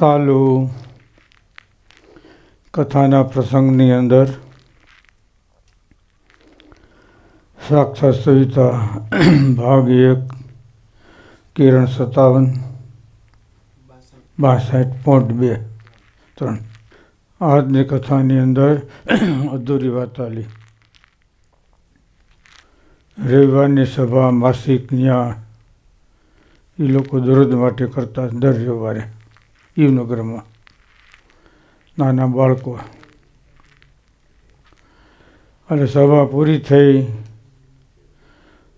સાલું કથાના પ્રસંગની અંદર સાક્ષાત સવિતા ભાગ એક, કિરણ સત્તાવન, બાસઠ પોઈન્ટ બે, ત્રણ. આજની કથાની અંદર અધૂરી વાત આલી રવિવારની સભા, માસિક ત્યાં એ લોકો દરરોજ માટે કરતા દર રવિવારે. ઈવનગરમાં. નાના બાળકો. અને સભા પૂરી થઈ.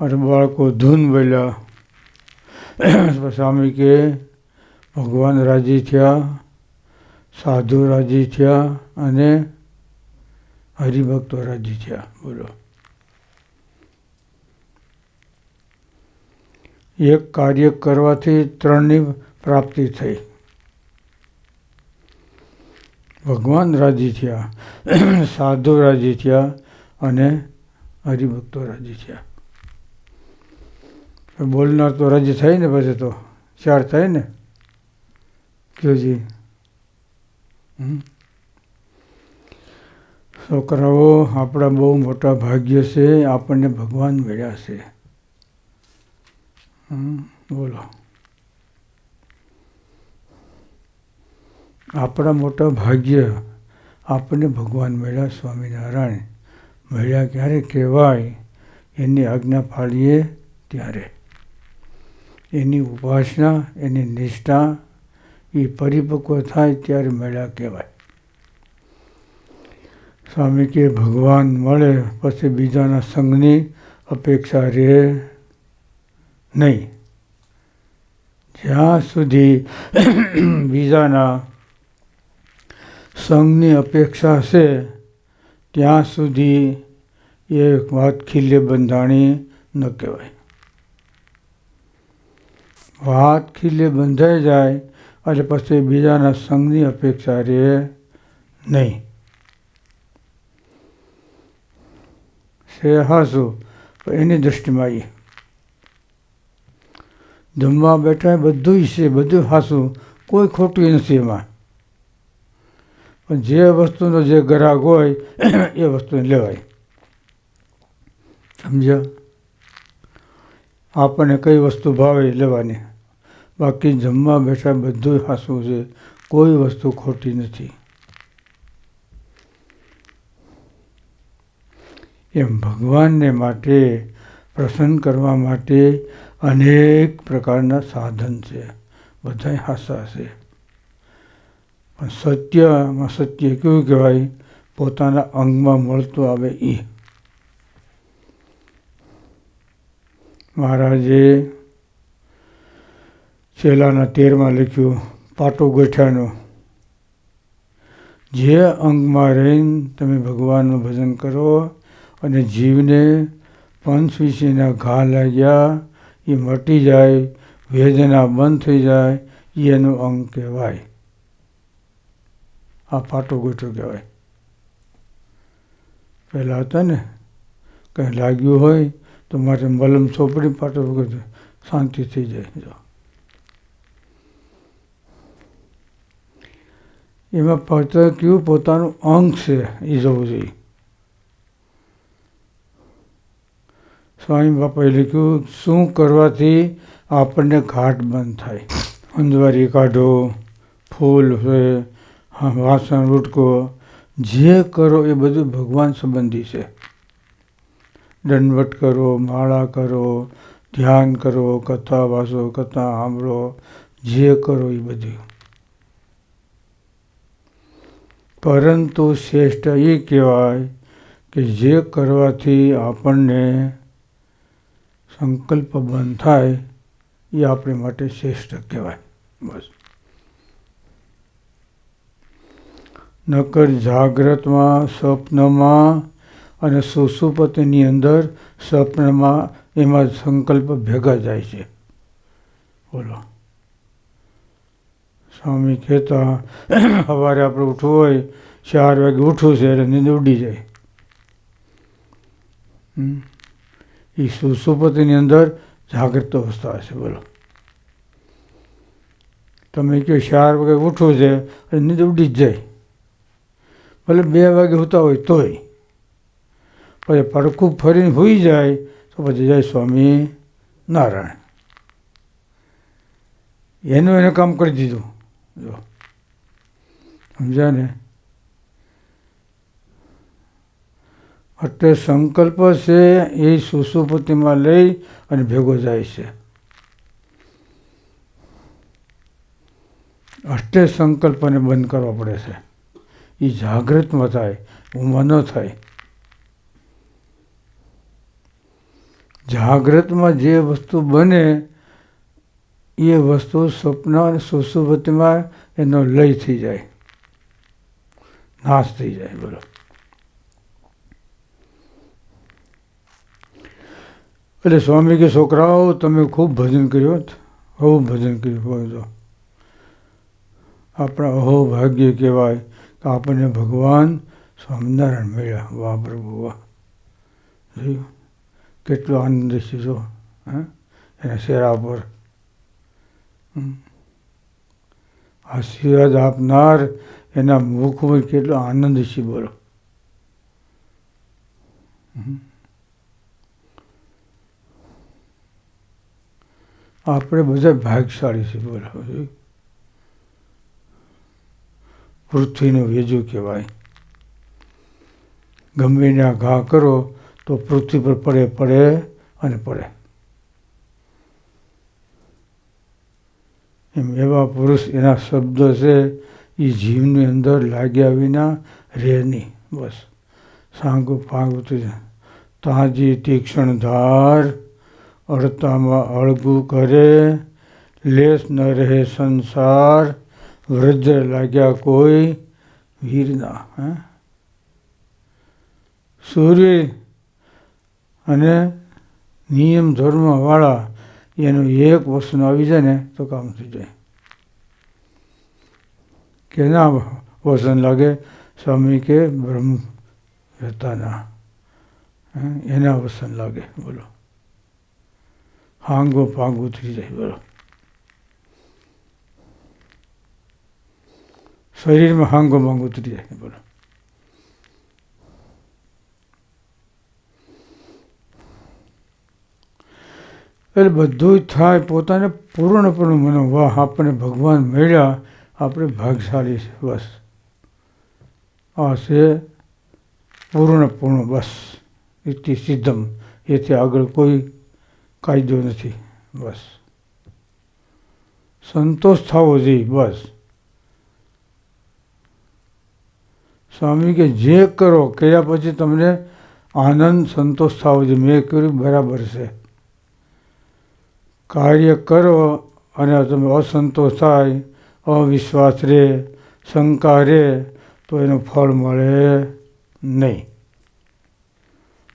અને બાળકો ધૂન બોલ્યા સ્વામી કે, ભગવાન રાજી થયા, સાધુ રાજી થયા અને હરિભક્તો રાજી થયા. બોલો. એક કાર્ય કરવાથી ત્રણની પ્રાપ્તિ થઈ. ભગવાન રાજી થયા, સાધુ રાજી થયા અને હરિભક્તો રાજી થયા. બોલનાર તો રાજી થાય ને પછી તો, ચાર થાય ને? કયોજી છોકરાઓ, આપણા બહુ મોટા ભાગ્ય છે, આપણને ભગવાન મળ્યા છે. બોલો. આપણા મોટા ભાગ્ય આપણને ભગવાન મળ્યા, સ્વામિનારાયણ મળ્યા ક્યારે કહેવાય? એની આજ્ઞા પાડીએ ત્યારે. એની ઉપાસના, એની નિષ્ઠા, એ પરિપક્વ થાય ત્યારે મળ્યા કહેવાય. સ્વામી કે, ભગવાન મળે, પછી બીજાના સંઘની અપેક્ષા રહે નહીં. જ્યાં સુધી બીજાના સંઘની અપેક્ષા છે, ત્યાં સુધી એ વાત ખીલે બંધાણી ન કહેવાય. વાત ખીલે બંધાઈ જાય એટલે પછી બીજાના સંઘની અપેક્ષા રહે નહીં. છે હાસું એની દૃષ્ટિમાં એ જમવા બેઠા બધું છે, બધું હાસું, કોઈ ખોટું નથી એમાં. પણ જે વસ્તુનો જે ગ્રાહક હોય, એ વસ્તુને લેવાય. સમજ્યા? આપણને કઈ વસ્તુ ભાવે લેવાની? બાકી જમવા બેઠા બધું હાસવું છે. કોઈ વસ્તુ ખોટી નથી. એમ ભગવાનને માટે, પ્રસન્ન કરવા માટે અનેક પ્રકારના સાધન છે. બધા હાસા છે. સત્યમાં સત્ય કેવું કહેવાય? પોતાના અંગમાં મળતું આવે એ. મહારાજે છેલ્લાના તેરમાં લખ્યું, પાટો ગોઠ્યાનો જે અંગમાં રહીને તમે ભગવાનનું ભજન કરો અને જીવને પંચ વિશેના ઘા લાગ્યા, એ મટી જાય, વેદના બંધ થઈ જાય એનું અંગ કહેવાય. આ પાટો ગોઠો કહેવાય. પહેલાં હતા ને, કંઈ લાગ્યું હોય તો મારે મલમ ચોપડી પાટો ગોઠો શાંતિ થઈ જાય, જો. એમાં પાત્ર કયું? પોતાનું અંગ છે એ જવું જોઈએ. સ્વામી બાપાએ લખ્યું, શું કરવાથી આપણને ઘાટ બંધ થાય? અંજવારી કાઢો, ફૂલ છે વાસણ લૂટકો જે કરો એ બધું ભગવાન સંબંધી છે. દંડવટ કરો, માળા કરો, ધ્યાન કરો, કથા વાસો કથા સાંભળો, જે કરો એ બધું. પરંતુ શ્રેષ્ઠ એ કહેવાય કે જે કરવાથી આપણને સંકલ્પ બંધ થાય એ આપણે માટે શ્રેષ્ઠ કહેવાય. બસ. નકર જાગ્રતમાં, સ્વપ્નમાં અને સુસુપતિની અંદર સ્વપ્નમાં એમાં સંકલ્પ ભેગા જાય છે. બોલો. સ્વામી કહેતા, સવારે આપણે ઉઠવું હોય, ચાર વાગે ઉઠવું છે એટલે નીંદ ઉડી જાય. એ સુસુપતિની અંદર જાગૃત અવસ્થા છે, બોલો. તમે કહો, ચાર વાગે ઉઠવું છે અને નીંદ ઉડી જ જાય. ભલે બે વાગે હોતા હોય તોય. પછી પડખું ફરીને હોઈ જાય તો પછી જય સ્વામી નારાયણ. એનું એને કામ કરી દીધું. જો. સમજ્યા ને એટલે સંકલ્પ છે એ સુસુપતિમાં લઈ અને ભેગો જાય છે. એટલે સંકલ્પને બંધ કરવો પડે છે. એ જાગૃતમાં થાય ઊંઘમાં ન થાય. જાગૃતમાં જે વસ્તુ બને, એ વસ્તુ સ્વપ્ન અને સુસુપતિમાં એનો લય થઈ જાય. નાશ થઈ જાય બોલો. એટલે સ્વામી કે, છોકરાઓ, તમે ખૂબ ભજન કર્યું ખૂબ ભજન કર્યું હોય તો. આપણા અહો ભાગ્ય કહેવાય. કે આપણને ભગવાન સ્વામિનારાયણ મળ્યા. વાહ પ્રભુ, વાહ. જોયું? કેટલો આનંદ છે જો, હે? એના શેરા પર. આશીર્વાદ આપનાર એના મુખમાં કેટલો આનંદ છે બોલો. આપણે બધા ભાગશાળી છે બોલો પૃથ્વીનું વેજું કહેવાય. ત્યાં ઘા કરો તો પૃથ્વી પર પડે પડે અને પડે. એમ એવા પુરુષ એના શબ્દ છે એ જીવની અંદર લાગ્યા વિના રહે નહીં. બસ. સાંગુ પાંગું તાજી તીક્ષણ ધાર અડતામાં અળગું કરે, લેસ ન રહે સંસાર વૃદ્ધ લાગ્યા કોઈ વીરના હે? સૂર્ય અને નિયમ ધર્મવાળા એનું એક વસ્તુ આવી જાય ને તો કામ થઈ જાય. કેના વસન લાગે? સ્વામી કે બ્રહ્મ વેતાના એના વસન લાગે, બોલો. હાંગો પાંગો થઈ જાય, બોલો. શરીરમાં હાંગો માંગો ઉતરી જાય બોલો. એટલે બધું જ થાય, પોતાને પૂર્ણપણે મનો વાહ આપણે ભગવાન મળ્યા. આપણે ભાગશાળી છે, બસ. આ છે પૂર્ણ પૂર્ણ બસ. ઇતિ સિદ્ધમ. એથી આગળ કોઈ કાયદો નથી, બસ. સંતોષ થવો જોઈએ, બસ. સ્વામી કે જે કરો, કર્યા પછી તમને આનંદ, સંતોષ થવો જોઈએ. મેં કર્યું, બરાબર છે. કાર્ય કરો અને તમે અસંતોષ થાય, અવિશ્વાસ રહે, શંકા રહે, તો એનું ફળ મળે નહીં.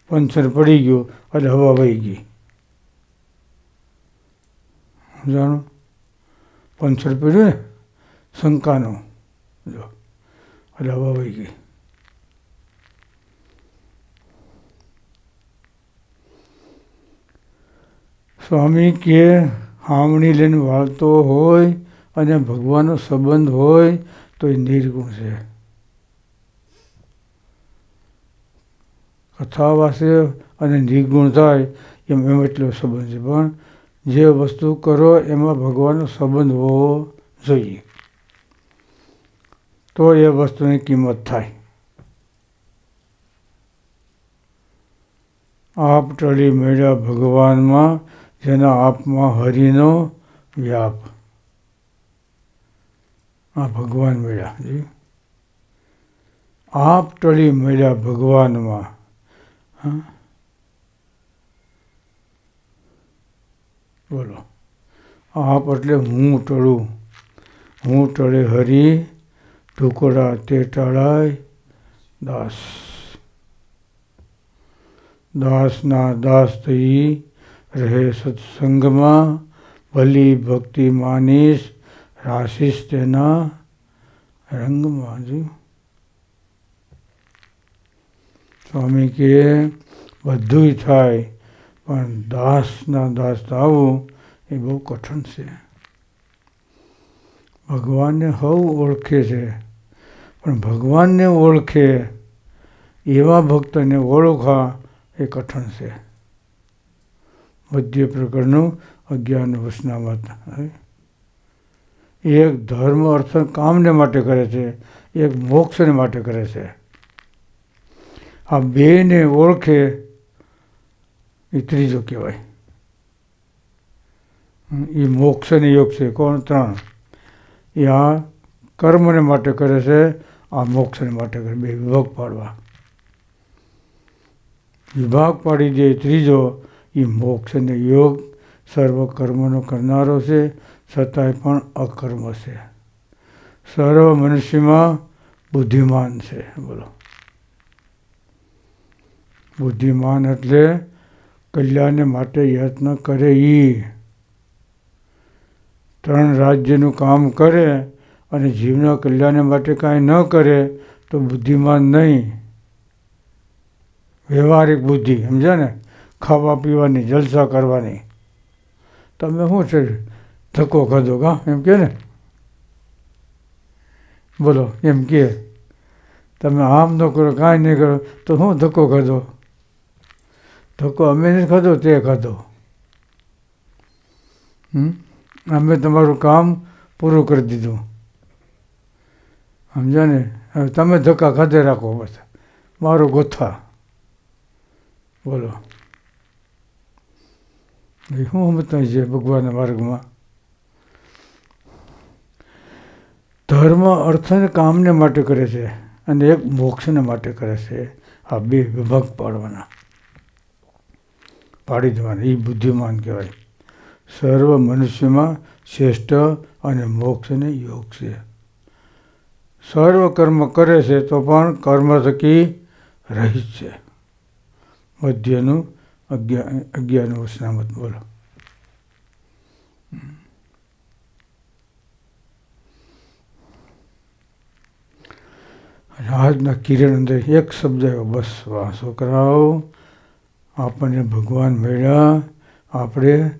પંચર પડી ગયું, એટલે હવા વહી ગઈ. જાણો? પંચર પડ્યું ને? શંકાનું. જો. એટલે હવા વહી ગઈ. સ્વામી કે હામણી લઈને વાળતો હોય અને ભગવાનનો સંબંધ હોય તો એ નિર્ગુણ છે. કથા વાસે અને નિર્ગુણ થાય એમ એમ એટલો સંબંધ છે. પણ જે વસ્તુ કરો એમાં ભગવાનનો સંબંધ હોવો જોઈએ. તો એ વસ્તુની કિંમત થાય. આપ ટળી મળ્યા ભગવાનમાં, જેના આપમાં હરિનો વ્યાપ. આ ભગવાન મળ્યા, જી. આપ ટળી મળ્યા ભગવાનમાં, હા. બોલો. આપ એટલે હું ટળું. હું ટળે હરી ટુકડા તે ટળાય દાસ દાસના દાસ થઈ રહે સત્સંગમાં ભલી ભક્તિ માનીશ રાશિશ તેના રંગમાં જો સ્વામી કે બધુંય થાય પણ દાસના દાસ થવું એ બહુ કઠણ છે ભગવાનને હવ ઓળખે છે પણ ભગવાનને ઓળખે, એવા ભક્તને ઓળખવા એ કઠણ છે. મધ્ય પ્રકરણનું અજ્ઞાન વસનામત એક ધર્મ અર્થ કામને માટે કરે છે, એક મોક્ષને માટે કરે છે. આ બેને ઓળખે એ ત્રીજો કહેવાય. એ મોક્ષને યોગ છે. કોણ? ત્રણ. એ આ કર્મને માટે કરે છે આ મોક્ષને માટે બે વિભાગ પાડવા. વિભાગ પાડી દે ત્રીજો, એ મોક્ષ અને યોગ સર્વ કર્મનો કરનારો છે, છતાંય પણ અકર્મ છે. સર્વ મનુષ્યમાં બુદ્ધિમાન છે. બોલો. બુદ્ધિમાન એટલે કલ્યાણને માટે યત્ન કરે એ ત્રણ રાજ્યનું કામ કરે અને જીવના કલ્યાણ માટે કાંઈ ન કરે તો બુદ્ધિમાન નહીં. વ્યવહારિક બુદ્ધિ, સમજ્યા ને? ખાવા પીવાની, જલસા કરવાની. તમે શું છે? ધક્કો ખાધો કા? એમ કે ને? બોલો, એમ કે. તમે આમ ન કરો, કાંઈ નહીં કરો, તો શું ધક્કો ખાધો? ધક્કો અમે નથી ખાધો, તે ખાધો. અમે તમારું કામ પૂરું કરી દીધું. સમજ્યા ને હવે તમે ધક્કા ખાધે રાખો બસ મારો ગોથા. બોલો. શું સમજતા છે ભગવાનના માર્ગમાં? ધર્મ, અર્થ કામને માટે કરે છે અને એક મોક્ષને માટે કરે છે આ બે વિભાગ પાડવાના. પાડી દેવાના. એ બુદ્ધિમાન કહેવાય. સર્વ મનુષ્યમાં શ્રેષ્ઠ અને મોક્ષને યોગ છે. સર્વ કર્મ કરે છે તો પણ કર્મ થકી રહિત છે. મધ્યનું અગિયાર અગિયારનું વસનામત, બોલો. આજના કિરણ અંદર એક શબ્દ આવ્યો, બસ વાહ, છોકરાઓ, આપણને ભગવાન મળ્યા. આપણે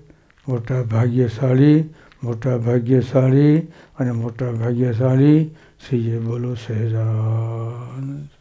મોટા ભાગ્યશાળી મોટા ભાગ્યશાળી અને મોટા ભાગ્યશાળી શ્રીએ બોલો સહેજાન.